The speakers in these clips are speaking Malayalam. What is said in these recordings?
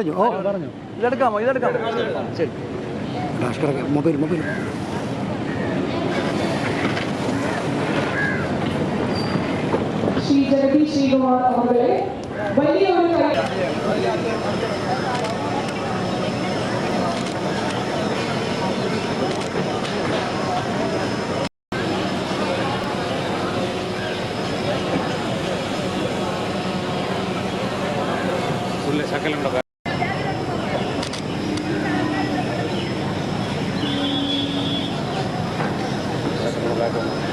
പറഞ്ഞു. ഓ പറഞ്ഞു ഇതെടുക്കാമോ? ഇതെടുക്കാമോ? ശരി. Mobile mobile. ശ്രീ ജഗദീഷ് ശ്രീകുമാർ അവരുടെ വലിയ ഒരു കൈ Bible.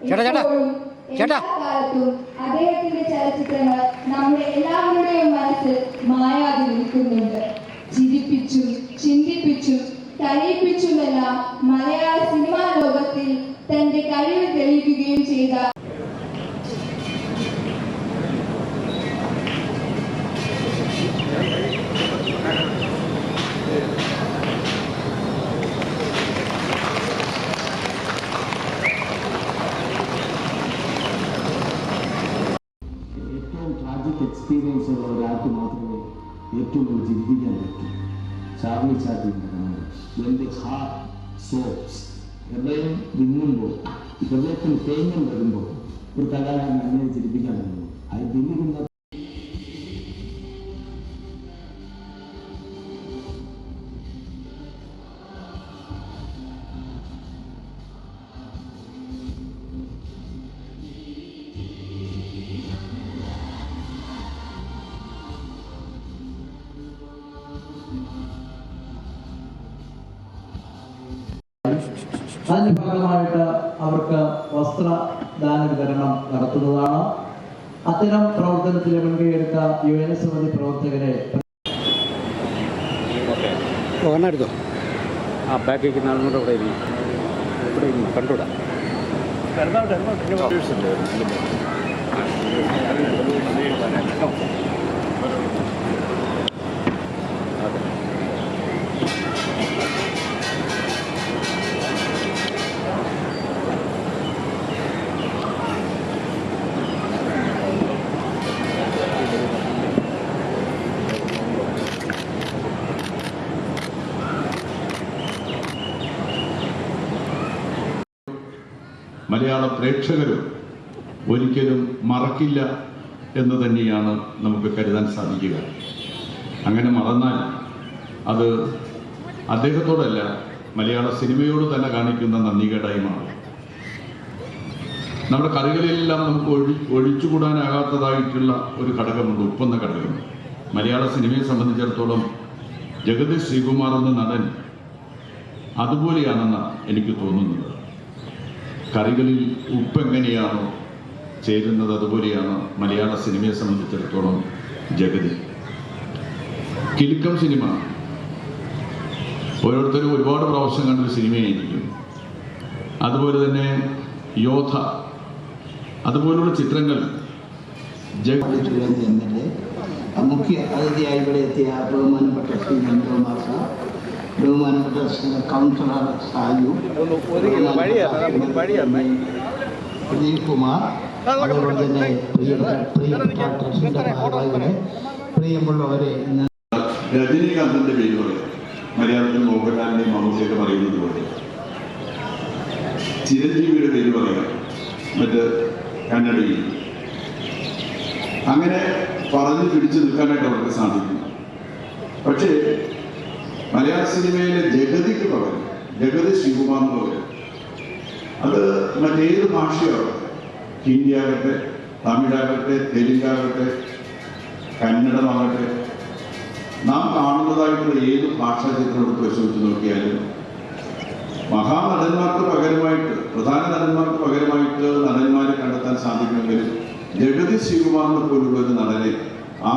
ചേട്ടാ, ചേട്ടാ, ചേട്ടാ. കാലത്തും അദ്ദേഹത്തിന്റെ ചലച്ചിത്രങ്ങൾ നമ്മുടെ എല്ലാവരുടെയും മനസ്സിൽ മായാതെ നിൽക്കുന്നുണ്ട് ചിരിപ്പിച്ചും ചിന്തിപ്പിച്ചും കരയിപ്പിച്ചുമെല്ലാം മലയാള സിനിമാ ലോകത്തിൽ തന്റെ കഴിവ് തെളിയിക്കുകയും ചെയ്ത ഒരാൾക്ക് മാത്രമേ ഏറ്റവും ചിന്തിക്കാൻ പറ്റൂ. ചാർലി ചാപ്ലിന്റെ വെൻ ദി ഹാർട്ട് സോപ്സ് ഹൃദയം വിങ്ങുമ്പോൾ ഹൃദയത്തിന് തേങ്ങം വരുമ്പോൾ ഒരു കലാകാരൻ അങ്ങനെ ചിരിപ്പിക്കാൻ അതിന്റെ ഭാഗമായിട്ട് അവർക്ക് വസ്ത്രദാന വിതരണം നടത്തുന്നതാണ്. അത്തരം പ്രവർത്തനത്തിൽ മുൻകൈയെടുത്ത യു എൻ എസ് സമിതി പ്രവർത്തകരെ എടുത്തോ ആ ഇവിടെ ഇവിടെ ഇരിക്കും കണ്ടുകൂടാ മലയാള പ്രേക്ഷകരും ഒരിക്കലും മറക്കില്ല എന്ന് തന്നെയാണ് നമുക്ക് കരുതാൻ സാധിക്കുക. അങ്ങനെ മറന്നാൽ അത് അദ്ദേഹത്തോടല്ല മലയാള സിനിമയോട് തന്നെ കാണിക്കുന്ന നന്ദികേടായി മാറും നമ്മുടെ കറികളിലെല്ലാം നമുക്ക് ഒഴി ഒഴിച്ചുകൂടാനാകാത്തതായിട്ടുള്ള ഒരു ഘടകമുണ്ട് ഉപ്പെന്ന ഘടകം. മലയാള സിനിമയെ സംബന്ധിച്ചിടത്തോളം ജഗതി ശ്രീകുമാർ എന്ന നടൻ അതുപോലെയാണെന്ന് എനിക്ക് തോന്നുന്നത്. കറികളിൽ ഉപ്പ് എങ്ങനെയാണോ ചേരുന്നത് അതുപോലെയാണ് മലയാള സിനിമയെ സംബന്ധിച്ചിടത്തോളം ജഗതി. കിലുക്കം സിനിമ. ഓരോരുത്തരും ഒരുപാട് പ്രാവശ്യം കണ്ടൊരു സിനിമയായിരിക്കും അതുപോലെ തന്നെ യോധ അതുപോലുള്ള ചിത്രങ്ങൾ ജഗതി മുഖ്യ അതിഥിയായി ഇവിടെ എത്തിയ ബഹുമാനപ്പെട്ട ശ്രീ നന്ദകുമാർ മാസ ബഹുമാനപ്പെട്ട കൗൺസിലർ സായു പ്രദീപ് കുമാർ അതുപോലെ തന്നെ പ്രിയപ്പെട്ട ട്രസ്റ്റിന്റെ പ്രിയമുള്ളവരെ രജനീകാന്തിന്റെ പേര് പറയാം. മലയാളത്തിൽ മോഹൻലാലിന്റെയും മമ്മൂട്ടിയൊക്കെ പറയുന്നത് പോലെ. ചിരഞ്ജീവിയുടെ പേര് പറയാം. മറ്റ് കന്നഡയിൽ അങ്ങനെ പറഞ്ഞു പിടിച്ചു നിൽക്കാനായിട്ട് അവർക്ക് സാധിക്കും. പക്ഷേ മലയാള സിനിമയിലെ ജഗതിക്ക് പകരം ജഗതി ശിവകുമാറിന് പകരം. അത് മറ്റേത് ഭാഷയാവട്ടെ ഹിന്ദിയാകട്ടെ തമിഴാകട്ടെ തെലുങ്കാകട്ടെ കന്നഡമാകട്ടെ. നാം കാണുന്നതായിട്ടുള്ള ഏത് ഭാഷാ ചിത്രം എടുത്ത് പരിശോധിച്ച് നോക്കിയാലും മഹാനടന്മാർക്ക് പകരമായിട്ട് പ്രധാന നടന്മാർക്ക് പകരമായിട്ട് നടന്മാരെ കണ്ടെത്താൻ സാധിക്കുമെങ്കിലും ജഗതി ശിവകുമാറിനെ പോലുള്ള ഒരു നടനെ ആ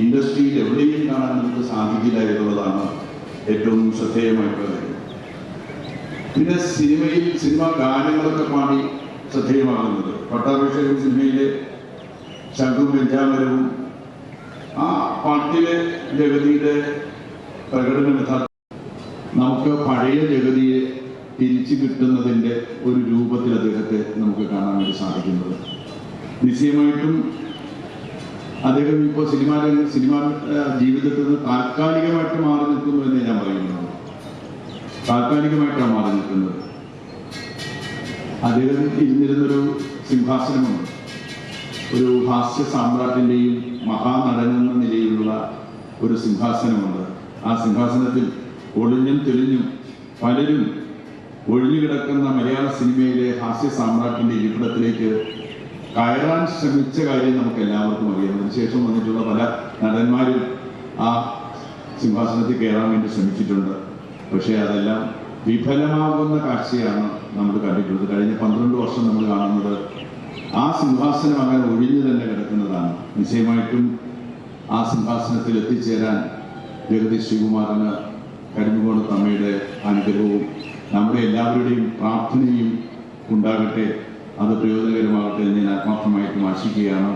ഇൻഡസ്ട്രിയിൽ എവിടെയും കാണാൻ നമുക്ക് സാധിക്കില്ല എന്നുള്ളതാണ് ഏറ്റവും ശ്രദ്ധേയമായിട്ടുള്ള കാര്യം പിന്നെ സിനിമയിൽ സിനിമ ഗാനങ്ങളൊക്കെ പാടി ശ്രദ്ധേയമാകുന്നത്. പട്ടാഭിഷേകം സിനിമയിലെ ശംഖും വെഞ്ചാമരവും ആ പാട്ടിലെ ജഗതിയുടെ പ്രകടനം നമുക്ക് പഴയ ജഗതിയെ തിരിച്ചു കിട്ടുന്നതിന്റെ ഒരു രൂപത്തിൽ അദ്ദേഹത്തെ നമുക്ക് കാണാൻ വേണ്ടി സാധിക്കുന്നത്. നിശ്ചയമായിട്ടും അദ്ദേഹം ഇപ്പോൾ സിനിമ സിനിമാ ജീവിതത്തിൽ നിന്ന് താൽക്കാലികമായിട്ട് മാറി നിൽക്കുന്നു എന്നേ ഞാൻ പറയുന്നു താൽക്കാലികമായിട്ടാണ് മാറി നിൽക്കുന്നത്. അദ്ദേഹം ഇരുന്നിരുന്നൊരു സിംഹാസനമുണ്ട്. ഒരു ഹാസ്യ സാമ്രാട്ടിന്റെയും മഹാനടനെന്ന നിലയിലുള്ള ഒരു സിംഹാസനമുണ്ട്. ആ സിംഹാസനത്തിൽ ഒളിഞ്ഞും തെളിഞ്ഞും പലരും ഒഴിഞ്ഞു കിടക്കുന്ന മലയാള സിനിമയിലെ ഹാസ്യ സാമ്രാട്ടിന്റെ ഇരിപ്പിടത്തിലേക്ക് കയറാൻ ശ്രമിച്ച കാര്യം നമുക്ക് എല്ലാവർക്കും അറിയാം. അതിനുശേഷം വന്നിട്ടുള്ള പല നടന്മാരും ആ സിംഹാസനത്തിൽ കയറാൻ വേണ്ടി ശ്രമിച്ചിട്ടുണ്ട്. പക്ഷേ അതെല്ലാം വിഫലമാകുന്ന കാഴ്ചയാണ് നമ്മൾ കണ്ടിട്ടുള്ളത്. കഴിഞ്ഞ പന്ത്രണ്ട് വർഷം നമ്മൾ കാണുന്നത് ആ സിംഹാസനം അങ്ങനെ ഒഴിഞ്ഞു തന്നെ കിടക്കുന്നതാണ്. നിശ്ചയമായിട്ടും ആ സിംഹാസനത്തിൽ എത്തിച്ചേരാൻ ജഗതി ശ്രീകുമാറിന് കരിമ്പുകോട് തമ്മയുടെ അനുഗ്രഹവും നമ്മുടെ എല്ലാവരുടെയും പ്രാർത്ഥനയും ഉണ്ടാകട്ടെ അത് പ്രയോജനകരമാകട്ടെ എന്ന് ഞാൻ ആത്മാർത്ഥമായിട്ടും ആശിക്കുകയാണ്.